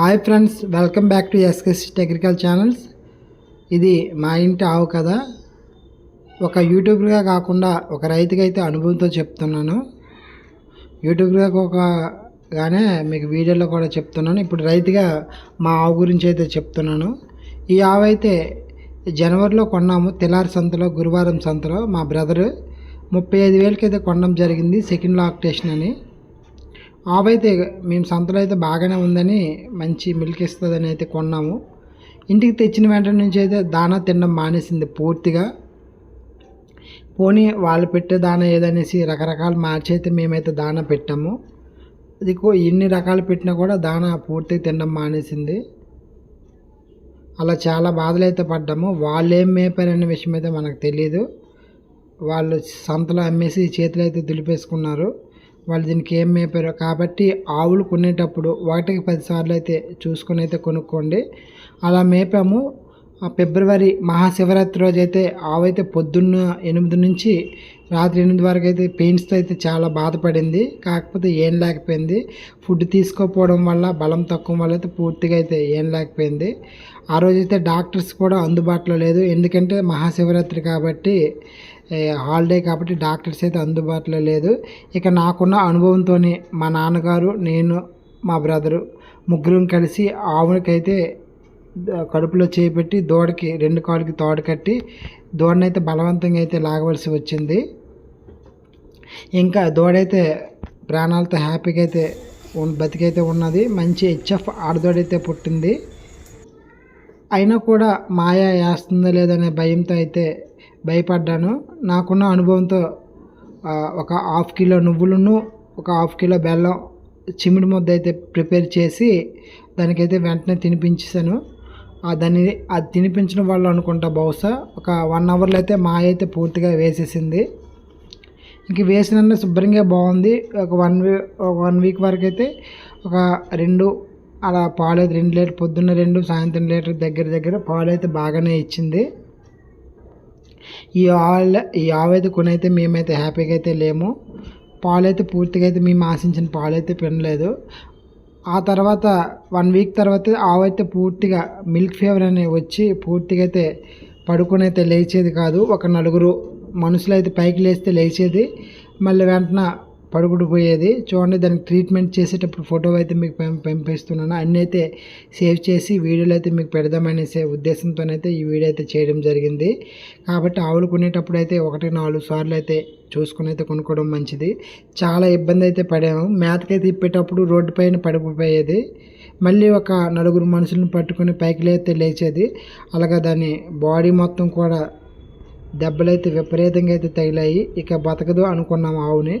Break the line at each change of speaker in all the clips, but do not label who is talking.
Hi friends welcome back to SKS technical channels ఇది మా ఇంటి ఆవు కదా. ఒక యూట్యూబ్గా కాకుండా ఒక రైతుగా అయితే అనుభవంతో చెప్తున్నాను. యూట్యూబ్గా ఒక గానే మీకు వీడియోలో కూడా చెప్తున్నాను. ఇప్పుడు రైతుగా మా ఆవు గురించి అయితే చెప్తున్నాను. ఈ ఆవు అయితే జనవరిలో కొన్నాము. తెల్లారి సంతలో గురువారం సంతలో మా బ్రదరు ముప్పై ఐదు వేలకి అయితే కొనడం జరిగింది సెకండ్ లాక్టేషన్ అని. ఆవైతే మేము సంతలో అయితే బాగానే ఉందని మంచి మిల్క్ ఇస్తుందని అయితే కొన్నాము. ఇంటికి తెచ్చిన వెంటనే నుంచి అయితే దానా తినడం మానేసింది పూర్తిగా. పోనీ వాళ్ళు పెట్టే దానా ఏదనేసి రకరకాలు మార్చి అయితే మేమైతే దానా పెట్టాము. అది ఎన్ని రకాలు పెట్టినా కూడా దానా పూర్తిగా తినడం మానేసింది. అలా చాలా బాధలు అయితే పడ్డాము. వాళ్ళు ఏం మేపారనే విషయం అయితే మనకు తెలియదు వాళ్ళు సంతలో అమ్మేసి చేతులు అయితే దులిపేసుకున్నారు. వాళ్ళు దీనికి ఏం మేపారో కాబట్టి ఆవులు కొనేటప్పుడు ఒకటికి పదిసార్లు అయితే చూసుకొని అయితే కొనుక్కోండి. అలా మేపాము. ఫిబ్రవరి మహాశివరాత్రి రోజు అయితే ఆవైతే పొద్దున్న ఎనిమిది నుంచి రాత్రి ఎనిమిది వరకు అయితే పెయిన్స్తో అయితే చాలా బాధపడింది. కాకపోతే ఏం లేకపోయింది. ఫుడ్ తీసుకోకపోవడం వల్ల బలం తక్కువ వల్ల అయితే పూర్తిగా అయితే ఏం లేకపోయింది. ఆ రోజైతే డాక్టర్స్ కూడా అందుబాటులో లేదు. ఎందుకంటే మహాశివరాత్రి కాబట్టి హాలిడే కాబట్టి డాక్టర్స్ అయితే అందుబాటులో లేదు. ఇక నాకున్న అనుభవంతో మా నాన్నగారు నేను మా బ్రదరు ముగ్గురం కలిసి ఆవునికైతే కడుపులో చేపెట్టి దూడకి రెండు కాళ్ళకి తోడు కట్టి దూడనైతే బలవంతంగా అయితే లాగవలసి వచ్చింది. ఇంకా దూడైతే ప్రాణాలతో హ్యాపీగా అయితే బతికైతే ఉన్నది. మంచి హెచ్ఎఫ్ ఆడదోడైతే పుట్టింది. అయినా కూడా మాయ వేస్తుందో లేదనే భయంతో అయితే భయపడ్డాను. నాకున్న అనుభవంతో ఒక హాఫ్ కిలో నువ్వులను ఒక హాఫ్ కిలో బెల్లం చిమిడి ముద్ద అయితే ప్రిపేర్ చేసి దానికైతే వెంటనే తినిపించేసాను దాన్ని అది తినిపించిన వాళ్ళు అనుకుంటా బహుశా. ఒక వన్ అవర్లో అయితే మా అయితే పూర్తిగా వేసేసింది. ఇంక వేసిన శుభ్రంగా బాగుంది. ఒక వన్ వీ ఒక వన్ వీక్ వరకు అయితే ఒక రెండు అలా పాలు అయితే రెండు లీటర్ పొద్దున్న రెండు సాయంత్రం లీటర్ దగ్గర దగ్గర పాలు అయితే బాగానే ఇచ్చింది. ఈ ఆవుల ఈ ఆవు అయితే కొనైతే మేమైతే హ్యాపీగా అయితే లేము. పాలు అయితే పూర్తిగా అయితే మేము ఆశించిన పాలు అయితే పెనలేదు. ఆ తర్వాత వన్ వీక్ తర్వాత ఆవైతే పూర్తిగా మిల్క్ ఫీవర్ అనేది వచ్చి పూర్తిగా అయితే పడుకునైతే అయితే లేచేది కాదు. ఒక నలుగురు మనుషులు అయితే పైకి లేస్తే లేచేది. మళ్ళీ వెంటనే పడుకుడిపోయేది చూడండి దానికి ట్రీట్మెంట్ చేసేటప్పుడు ఫోటో అయితే మీకు పంపిస్తున్నాను. అన్నీ అయితే సేవ్ చేసి వీడియోలు అయితే మీకు పెడదామనేసే ఉద్దేశంతోనైతే ఈ వీడియో అయితే చేయడం జరిగింది. కాబట్టి ఆవులు కొనేటప్పుడు అయితే ఒకటి నాలుగు సార్లు అయితే చూసుకుని అయితే కొనుక్కోవడం మంచిది. చాలా ఇబ్బంది అయితే పడాము. మేతకైతే ఇప్పేటప్పుడు రోడ్డు పైన పడిపోయేది మళ్ళీ ఒక నలుగురు మనుషులను పట్టుకొని పైకి లేతే లేచేది. అలాగా దాని బాడీ మొత్తం కూడా దెబ్బలైతే విపరీతంగా అయితే తగిలాయి. ఇక బతకదు అనుకున్నాము ఆవుని.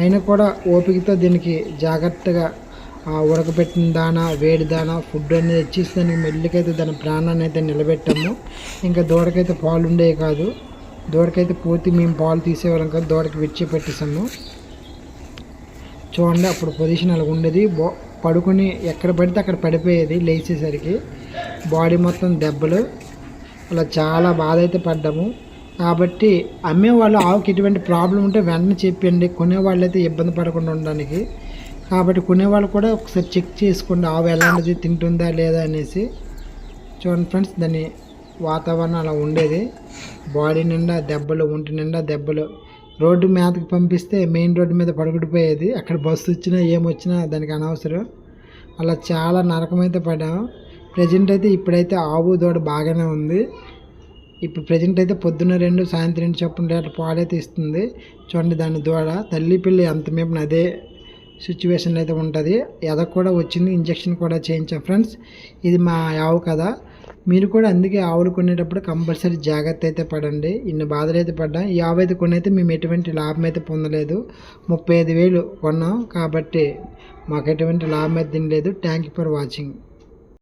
అయినా కూడా ఓపికతో దీనికి జాగ్రత్తగా ఆ ఉడకబెట్టిన దానా వేడి దానా ఫుడ్ అనేది ఇచ్చేసి దానికి మెల్లికైతే దాని ప్రాణాన్ని అయితే నిలబెట్టాము. ఇంకా దూడకైతే పాలు ఉండేవి కాదు. దూడకైతే పూర్తి మేము పాలు తీసేవాళ్ళం కాదు. దూడకి విడిచి పెట్టేసాము చూడండి అప్పుడు పొజిషన్ అలా ఉండేది. బా పడుకొని ఎక్కడ పడితే అక్కడ పడిపోయేది లేచేసరికి. బాడీ మొత్తం దెబ్బలు. అలా చాలా బాధ అయితే పడ్డాము. కాబట్టి అమ్మేవాళ్ళు ఆవుకి ఎటువంటి ప్రాబ్లం ఉంటే వెంటనే చెప్పండి. కొనేవాళ్ళు అయితే ఇబ్బంది పడకుండా ఉండడానికి. కాబట్టి కొనేవాళ్ళు కూడా ఒకసారి చెక్ చేసుకోండి ఆవు ఎలాంటిది తింటుందా లేదా అనేసి. చూడండి ఫ్రెండ్స్ దాని వాతావరణం అలా ఉండేది. బాడీ నిండా దెబ్బలు ఒంటి నిండా దెబ్బలు. రోడ్డు మీదకి పంపిస్తే మెయిన్ రోడ్డు మీద పడుకుడిపోయేది అక్కడ బస్సు వచ్చినా ఏమొచ్చినా దానికి అనవసరం. అలా చాలా నరకమైతే పడాము ప్రజెంట్ అయితే ఇప్పుడైతే ఆవు దూడ బాగానే ఉంది. ఇప్పుడు ప్రజెంట్ అయితే పొద్దున్న రెండు సాయంత్రం రెండు చొప్పున లీటర్ పాలైతే ఇస్తుంది. చూడండి దాని ద్వారా తల్లి పిల్లి అంత మేము అదే సిచ్యువేషన్ అయితే ఉంటుంది. ఎదకు కూడా వచ్చింది ఇంజక్షన్ కూడా చేయించాం ఫ్రెండ్స్ ఇది మా ఆవు కదా మీరు కూడా అందుకే ఆవులు కొనేటప్పుడు కంపల్సరీ జాగ్రత్త అయితే పడండి. ఇన్ని బాధలు అయితే పడ్డాం. ఈ ఆవు అయితే కొనైతే మేము ఎటువంటి లాభం అయితే పొందలేదు. ముప్పై ఐదు వేలు కొన్నాం కాబట్టి మాకు ఎటువంటి లాభం అయితే తినలేదు. Thank you for watching